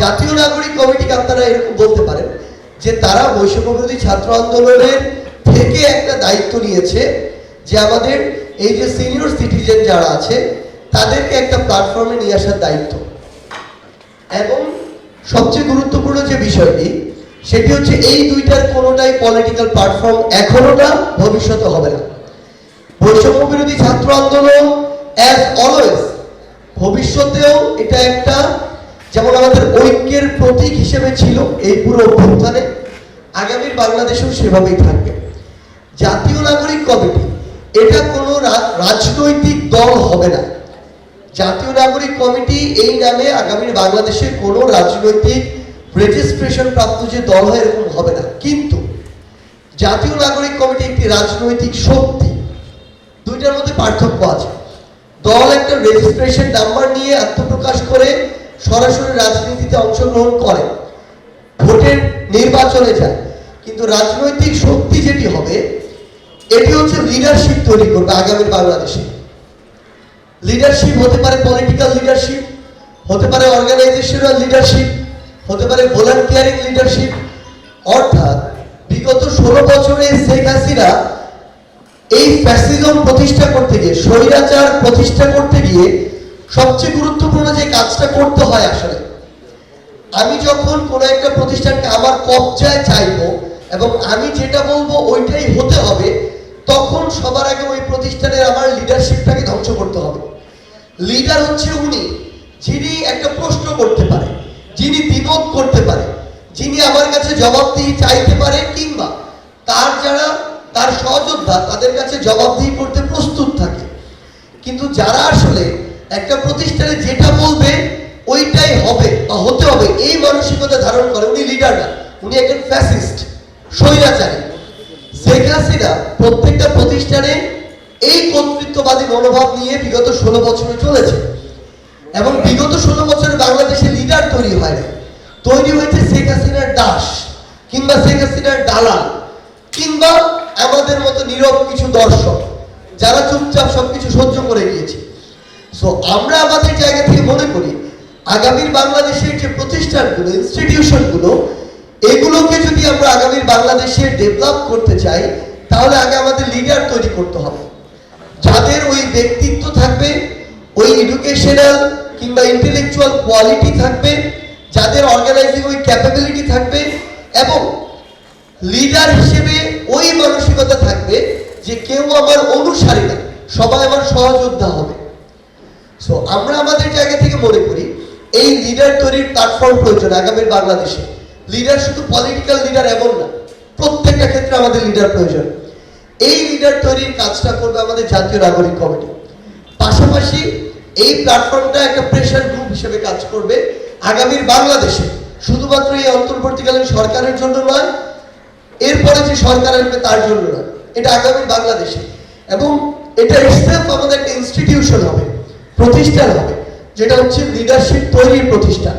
জাতীয় নাগরিক কমিটিকে আপনারা এরকম বলতে পারেন যে তারা বৈষম্য বিরোধী ছাত্র আন্দোলনের থেকে একটা দায়িত্ব নিয়েছে যে আমাদের এই যে সিনিয়র সিটিজেন যারা আছে, তাদেরকে একটা প্ল্যাটফর্মে নিয়ে আসার দায়িত্ব। এবং সবচেয়ে গুরুত্বপূর্ণ যে বিষয়টি, সেটি হচ্ছে এই দুইটার কোনোটাই পলিটিক্যাল প্ল্যাটফর্ম এখনও না ভবিষ্যতে হবে না। বৈষম্য বিরোধী ছাত্র আন্দোলন অ্যাজ অলওয়েজ ভবিষ্যতেও এটা একটা যেমন আমাদের ঐক্যের প্রতীক হিসেবে ছিল এই পুরো অভ্যুত্থানে, আগামীর বাংলাদেশেও সেভাবেই থাকবে। জাতীয় নাগরিক কমিটি, এটা কোনো রাজনৈতিক দল হবে না। জাতীয় নাগরিক কমিটি এই নামে আগামীর বাংলাদেশে কোনো রাজনৈতিক রেজিস্ট্রেশন প্রাপ্ত যে দল হয় এরকম হবে না। কিন্তু জাতীয় নাগরিক কমিটি একটি রাজনৈতিক শক্তি। দুইটার মধ্যে পার্থক্য আছে। দল একটা রেজিস্ট্রেশন নাম্বার নিয়ে আত্মপ্রকাশ করে সরাসরি রাজনীতিতে অংশগ্রহণ করে, ভোটের নির্বাচনে যায়। কিন্তু রাজনৈতিক শক্তি যেটি হবে, এটি হচ্ছে লিডারশিপ তৈরি করবে আগামীর বাংলাদেশে। লিডারশিপ হতে পারে পলিটিক্যাল লিডারশিপ হতে পারে অর্গানাইজেশনাল লিডারশিপ হতে পারে ভলান্টিয়ারিং লিডারশিপ অর্থাৎ বিগত ষোলো বছরে শেখ হাসিনা এই ফ্যাসিজম প্রতিষ্ঠা করতে গিয়ে, স্বৈরাচার প্রতিষ্ঠা করতে গিয়ে সবচেয়ে গুরুত্বপূর্ণ যে কাজটা করতে হয় আসলে, আমি যখন কোনো একটা প্রতিষ্ঠানকে আমার কবজায় চাইব এবং আমি যেটা বলব ওইটাই হতে হবে, তখন সবার আগে ওই প্রতিষ্ঠানের আমার লিডারশিপটাকে ধ্বংস করতে হবে। লিডার হচ্ছে উনি, যিনি একটা প্রশ্ন করতে পারে, যিনি বিনোদ করতে পারে, যিনি আমার কাছে জবাবদিহি চাইতে পারে কিংবা তার যারা, তার সহযোদ্ধা তাদের কাছে জবাবদিহি করতে প্রস্তুত থাকে। কিন্তু যারা আসলে একটা প্রতিষ্ঠানে যেটা বলবে, ওইটাই হবে বা হতে হবে। এই মানসিকতা ধারণ করে উনি লিডার না, উনি একজন ফ্যাসিস্ট স্বৈরাচারী। শেখ হাসিনা প্রত্যেকটা প্রতিষ্ঠানে এই কর্তৃত্ববাদী মনোভাব নিয়ে বিগত ষোলো বছরে চলেছে। এবং বিগত ষোলো বছরে বাংলাদেশে লিডার তৈরি হয় না তৈরি হয়েছে শেখ হাসিনার দাস কিংবা শেখ হাসিনার দালাল কিংবা আমাদের মতো নীরব কিছু দর্শক যারা চুপচাপ সবকিছু সহ্য করে গিয়েছে সো আমরা আমাদের জায়গা থেকে মনে করি, আগামীর বাংলাদেশের যে প্রতিষ্ঠানগুলো ইনস্টিটিউশনগুলো এগুলোকে যদি আমরা আগামীর বাংলাদেশে ডেভেলপ করতে চাই, তাহলে আগে আমাদের লিডার তৈরি করতে হবে। যাদের ওই ব্যক্তিত্ব থাকবে, ওই এডুকেশনাল কিংবা ইন্টেলেকচুয়াল কোয়ালিটি থাকবে, যাদের অর্গানাইজিং ওই ক্যাপাবিলিটি থাকবে, এবং লিডার হিসেবে ওই মানসিকতা থাকবে যে কেউ আমার অনুসারী না, সবাই আমার সহযোদ্ধা হবে। সো আমরা আমাদের জায়গা থেকে মনে করি, এই লিডার তৈরির প্ল্যাটফর্ম প্রয়োজন আগামীর বাংলাদেশে। লিডার শুধু পলিটিক্যাল লিডার এমন না, প্রত্যেকটা ক্ষেত্রে আমাদের লিডার প্রয়োজন। এই লিডার তৈরির কাজটা করবে আমাদের জাতীয় নাগরিক কমিটি। পাশাপাশি এই প্ল্যাটফর্মটা একটা প্রেশার গ্রুপ হিসেবে কাজ করবে আগামীর বাংলাদেশে। শুধুমাত্র এই অন্তর্বর্তীকালীন সরকারের জন্য নয়, এরপরে যে সরকার আসবে তার জন্য নয়। এটা আগামী বাংলাদেশে। এবং এটা ইটসেলফ আমাদের একটা ইনস্টিটিউশন হবে। প্রতিষ্ঠান হবে যেটা হচ্ছে লিডারশিপ তৈরির প্রতিষ্ঠান।